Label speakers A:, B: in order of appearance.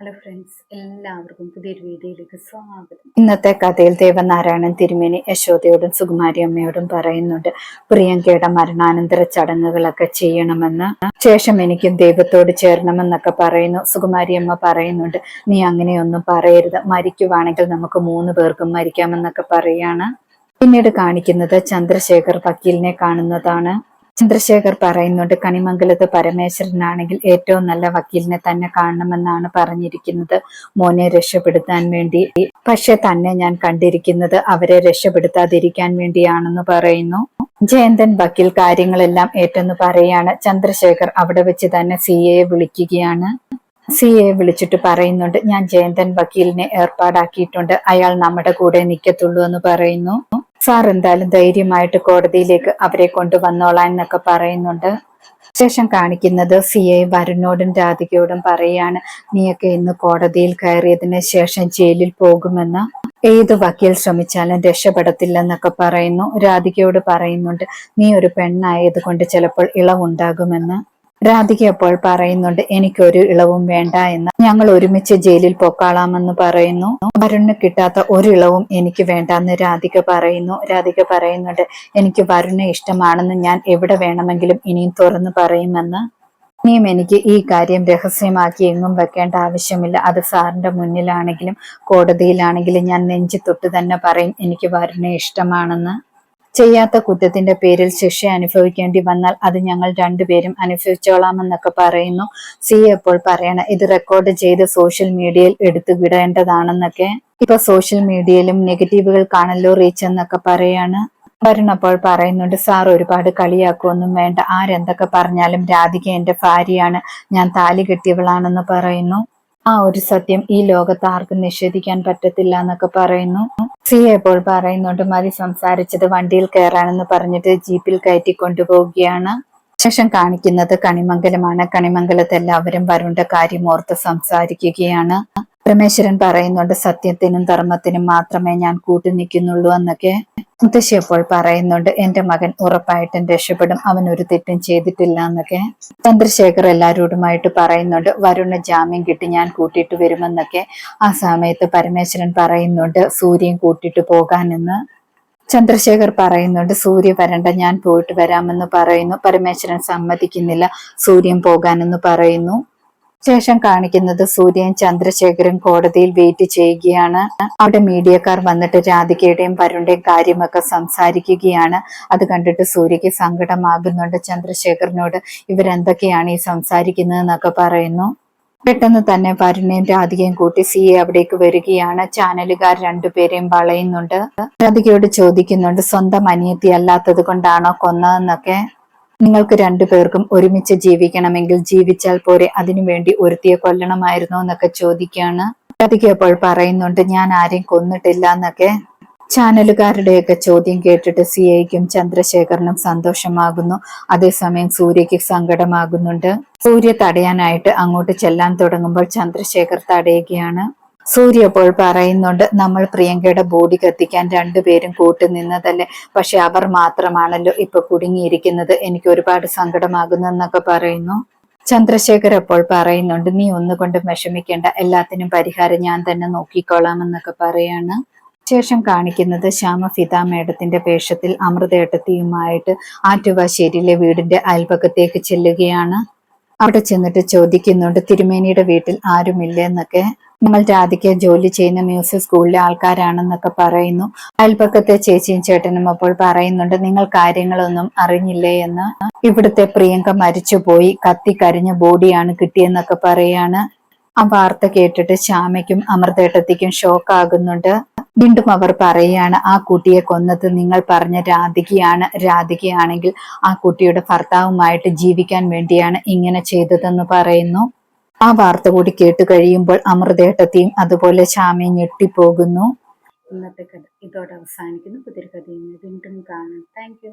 A: Hello friends എല്ലാവർക്കും പുതിയൊരു വീഡിയോയിലേക്ക് സ്വാഗതം.
B: ഇന്നത്തെ കഥയിൽ ദേവനാരായണൻ തിരുമേനി യശോദയോടും സുകുമാരി അമ്മയോടും പറയുന്നുണ്ട് പ്രിയങ്കയുടെ മരണാനന്തര ചടങ്ങുകളൊക്കെ ചെയ്യണമെന്ന്. ശേഷം എനിക്കും ദൈവത്തോട് ചേരണമെന്നൊക്കെ പറയുന്നു സുകുമാരി അമ്മ പറയുന്നുണ്ട്. നീ അങ്ങനെയൊന്നും പറയരുത്. മരിക്കുവാണെങ്കിൽ നമുക്ക് മൂന്ന് പേർക്കും മരിക്കാമെന്നൊക്കെ പറയാണ്. പിന്നീട് കാണിക്കുന്നത് ചന്ദ്രശേഖർ വക്കീലിനെ കാണുന്നതാണ്. ചന്ദ്രശേഖർ പറയുന്നുണ്ട് കണിമംഗലത്ത് പരമേശ്വരനാണെങ്കിൽ ഏറ്റവും നല്ല വക്കീലിനെ തന്നെ കാണണമെന്നാണ് പറഞ്ഞിരിക്കുന്നത്. മോനെ രക്ഷപ്പെടുത്താൻ വേണ്ടി. പക്ഷെ തന്നെ ഞാൻ കണ്ടിരിക്കുന്നത് അവരെ രക്ഷപ്പെടുത്താതിരിക്കാൻ വേണ്ടിയാണെന്ന് പറയുന്നു. ജയന്തൻ വക്കീൽ കാര്യങ്ങളെല്ലാം ഏറ്റെന്ന് പറയാണ്. ചന്ദ്രശേഖർ അവിടെ വെച്ച് തന്നെ സി എ വിളിക്കുകയാണ്. സി എ വിളിച്ചിട്ട് പറയുന്നുണ്ട് ഞാൻ ജയന്തൻ വക്കീലിനെ ഏർപ്പാടാക്കിയിട്ടുണ്ട്. അയാൾ നമ്മുടെ കൂടെ നിൽക്കത്തുള്ളൂ എന്ന് പറയുന്നു. സാർ എന്തായാലും ധൈര്യമായിട്ട് കോടതിയിലേക്ക് അവരെ കൊണ്ടുവന്നോളാൻ എന്നൊക്കെ പറയുന്നുണ്ട്. ശേഷം കാണിക്കുന്നത് സി ഐ വരുണോടും രാധികയോടും പറയാണ് നീയൊക്കെ ഇന്ന് കോടതിയിൽ കയറിയതിന് ശേഷം ജയിലിൽ പോകുമെന്ന്. ഏത് വക്കീൽ ശ്രമിച്ചാലും രക്ഷപ്പെടത്തില്ലെന്നൊക്കെ പറയുന്നു. രാധികയോട് പറയുന്നുണ്ട് നീ ഒരു പെണ്ണായത് കൊണ്ട് ചിലപ്പോൾ ഇളവുണ്ടാകുമെന്ന്. രാധിക അപ്പോൾ പറയുന്നുണ്ട് എനിക്കൊരു ഇളവും വേണ്ട എന്ന്. ഞങ്ങൾ ഒരുമിച്ച് ജയിലിൽ പൊക്കാളാമെന്ന് പറയുന്നു. വരുണിന് കിട്ടാത്ത ഒരു ഇളവും എനിക്ക് വേണ്ടെന്ന് രാധിക പറയുന്നു. രാധിക പറയുന്നുണ്ട് എനിക്ക് വരുണിനെ ഇഷ്ടമാണെന്ന് ഞാൻ എവിടെ വേണമെങ്കിലും ഇനിയും തുറന്നു പറയുമെന്ന്. ഇനിയും എനിക്ക് ഈ കാര്യം രഹസ്യമാക്കി എങ്ങും വെക്കേണ്ട ആവശ്യമില്ല. അത് സാറിന്റെ മുന്നിലാണെങ്കിലും കോടതിയിലാണെങ്കിലും ഞാൻ നെഞ്ചി തൊട്ട് തന്നെ പറയും എനിക്ക് വരുണിനെ ഇഷ്ടമാണെന്ന്. ചെയ്യാത്ത കുറ്റത്തിന്റെ പേരിൽ ശിക്ഷ അനുഭവിക്കേണ്ടി വന്നാൽ അത് ഞങ്ങൾ രണ്ടുപേരും അനുഭവിച്ചോളാമെന്നൊക്കെ പറയുന്നു. സി എപ്പോൾ പറയണ ഇത് റെക്കോർഡ് ചെയ്ത് സോഷ്യൽ മീഡിയയിൽ എടുത്തു വിടേണ്ടതാണെന്നൊക്കെ. ഇപ്പൊ സോഷ്യൽ മീഡിയയിലും നെഗറ്റീവുകൾ കാണല്ലോ റീച്ച് എന്നൊക്കെ പറയാണ്. വരുണപ്പോൾ പറയുന്നുണ്ട് സാർ ഒരുപാട് കളിയാക്കുമൊന്നും വേണ്ട ആരെന്തൊക്കെ പറഞ്ഞാലും രാധിക എന്റെ ഭാര്യയാണ് ഞാൻ താലി കെട്ടിയവളാണെന്ന് പറയുന്നു. ആ ഒരു സത്യം ഈ ലോകത്ത് ആർക്കും നിഷേധിക്കാൻ പറ്റത്തില്ല എന്നൊക്കെ പറയുന്നു. സി എപ്പോൾ പറയുന്നുണ്ട് മതി സംസാരിച്ചത് വണ്ടിയിൽ കയറാനെന്ന് പറഞ്ഞിട്ട് ജീപ്പിൽ കയറ്റി കൊണ്ടുപോവുകയാണ്. ശേഷം കാണിക്കുന്നത് കണിമംഗലമാണ്. കണിമംഗലത്തെല്ലാവരും വരുണ്ട കാര്യം ഓർത്ത് സംസാരിക്കുകയാണ്. പരമേശ്വരൻ പറയുന്നുണ്ട് സത്യത്തിനും ധർമ്മത്തിനും മാത്രമേ ഞാൻ കൂട്ടി നിൽക്കുന്നുള്ളൂ എന്നൊക്കെ മുത്തശ്ശി അപ്പോൾ പറയുന്നുണ്ട് എന്റെ മകൻ ഉറപ്പായിട്ടും രക്ഷപ്പെടും അവൻ ഒരു തെറ്റും ചെയ്തിട്ടില്ല എന്നൊക്കെ ചന്ദ്രശേഖർ എല്ലാവരോടുമായിട്ട് പറയുന്നുണ്ട് വരുണ ജാമ്യം കിട്ടി ഞാൻ കൂട്ടിയിട്ട് വരുമെന്നൊക്കെ ആ സമയത്ത് പരമേശ്വരൻ പറയുന്നുണ്ട് സൂര്യൻ കൂട്ടിയിട്ട് പോകാനെന്ന്. ചന്ദ്രശേഖർ പറയുന്നുണ്ട് സൂര്യ വരണ്ട ഞാൻ പോയിട്ട് വരാമെന്ന് പറയുന്നു പരമേശ്വരൻ സമ്മതിക്കുന്നില്ല സൂര്യൻ പോകാനെന്ന് പറയുന്നു. ശേഷം കാണിക്കുന്നത് സൂര്യൻ ചന്ദ്രശേഖരൻ കോടതിയിൽ വെയിറ്റ് ചെയ്യുകയാണ്. അവിടെ മീഡിയക്കാർ വന്നിട്ട് രാധികയുടെയും വരുണിന്റെയും കാര്യമൊക്കെ സംസാരിക്കുകയാണ്. അത് കണ്ടിട്ട് സൂര്യക്ക് സങ്കടമാകുന്നുണ്ട് ചന്ദ്രശേഖരനോട്. ഇവരെന്തൊക്കെയാണ് ഈ സംസാരിക്കുന്നത് എന്നൊക്കെ പറയുന്നു. പെട്ടെന്ന് തന്നെ വരുണയും രാധികയും കൂട്ടി സി എ അവിടേക്ക് വരികയാണ്. ചാനലുകാർ രണ്ടുപേരെയും വളയുന്നുണ്ട്. രാധികയോട് ചോദിക്കുന്നുണ്ട് സ്വന്തം അനിയത്തി അല്ലാത്തത് കൊണ്ടാണോ കൊന്നതെന്നൊക്കെ? നിങ്ങൾക്ക് രണ്ടുപേർക്കും ഒരുമിച്ച് ജീവിക്കണമെങ്കിൽ ജീവിച്ചാൽ പോരെ അതിനുവേണ്ടി ഒരുത്തിയെ കൊല്ലണമായിരുന്നോ എന്നൊക്കെ ചോദിക്കുകയാണ് രാധിക അപ്പോൾ പറയുന്നുണ്ട് ഞാൻ ആരെയും കൊന്നിട്ടില്ല എന്നൊക്കെ. ചാനലുകാരുടെയൊക്കെ ചോദ്യം കേട്ടിട്ട് സി ഐക്കും ചന്ദ്രശേഖരനും സന്തോഷമാകുന്നു. അതേസമയം സൂര്യക്ക് സങ്കടമാകുന്നുണ്ട്. സൂര്യ തടയാനായിട്ട് അങ്ങോട്ട് ചെല്ലാൻ തുടങ്ങുമ്പോൾ ചന്ദ്രശേഖർ തടയുകയാണ്. സൂര്യ അപ്പോൾ പറയുന്നുണ്ട് നമ്മൾ പ്രിയങ്കയുടെ ബോഡി കത്തിക്കാൻ രണ്ടുപേരും കൂട്ടുനിന്നതല്ലേ പക്ഷെ അവർ മാത്രമാണല്ലോ ഇപ്പൊ കുടുങ്ങിയിരിക്കുന്നത്. എനിക്ക് ഒരുപാട് സങ്കടമാകുന്നു എന്നൊക്കെ പറയുന്നു. ചന്ദ്രശേഖർ അപ്പോൾ പറയുന്നുണ്ട് നീ ഒന്നുകൊണ്ടും വിഷമിക്കേണ്ട. എല്ലാത്തിനും പരിഹാരം ഞാൻ തന്നെ നോക്കിക്കോളാം എന്നൊക്കെ പറയാണ്. ശേഷം കാണിക്കുന്നത് ശ്യാമ ഫിതാ മേഡത്തിന്റെ വേഷത്തിൽ അമൃതേട്ടത്തിയുമായിട്ട് ആറ്റുവാശ്ശേരിയിലെ വീടിന്റെ അയൽപക്കത്തേക്ക് ചെല്ലുകയാണ്. അവിടെ ചെന്നിട്ട് ചോദിക്കുന്നുണ്ട് തിരുമേനിയുടെ വീട്ടിൽ ആരുമില്ല? എന്നൊക്കെ. നിങ്ങൾ രാധിക ജോലി ചെയ്യുന്ന മ്യൂസിക് സ്കൂളിലെ ആൾക്കാരാണെന്നൊക്കെ പറയുന്നു. അയൽപക്കത്തെ ചേച്ചിയും ചേട്ടനും അപ്പോൾ പറയുന്നുണ്ട് നിങ്ങൾ കാര്യങ്ങളൊന്നും അറിഞ്ഞില്ലേ എന്ന്. ഇവിടുത്തെ പ്രിയങ്ക മരിച്ചുപോയി കത്തി കരിഞ്ഞ ബോഡിയാണ് കിട്ടിയെന്നൊക്കെ പറയാണ്. ആ വാർത്ത കേട്ടിട്ട് ശ്യാമയ്ക്കും അമൃതേട്ടത്തിക്കും ഷോക്ക് ആകുന്നുണ്ട് വീണ്ടും അവർ പറയുകയാണ് ആ കുട്ടിയെ കൊന്നത് നിങ്ങൾ പറഞ്ഞ രാധികയാണ്. രാധികയാണെങ്കിൽ ആ കുട്ടിയുടെ ഭർത്താവുമായിട്ട് ജീവിക്കാൻ വേണ്ടിയാണ് ഇങ്ങനെ ചെയ്തതെന്ന് പറയുന്നു. ആ വാർത്ത കൂടി കേട്ട് കഴിയുമ്പോൾ അമൃതേട്ടത്തെയും അതുപോലെ ശ്യാമയും ഞെട്ടിപ്പോകുന്നു.
A: ഇന്നത്തെ കഥ ഇതോടെ അവസാനിക്കുന്നു. പുതിയൊരു കഥയുമായി വീണ്ടും കാണാം. താങ്ക്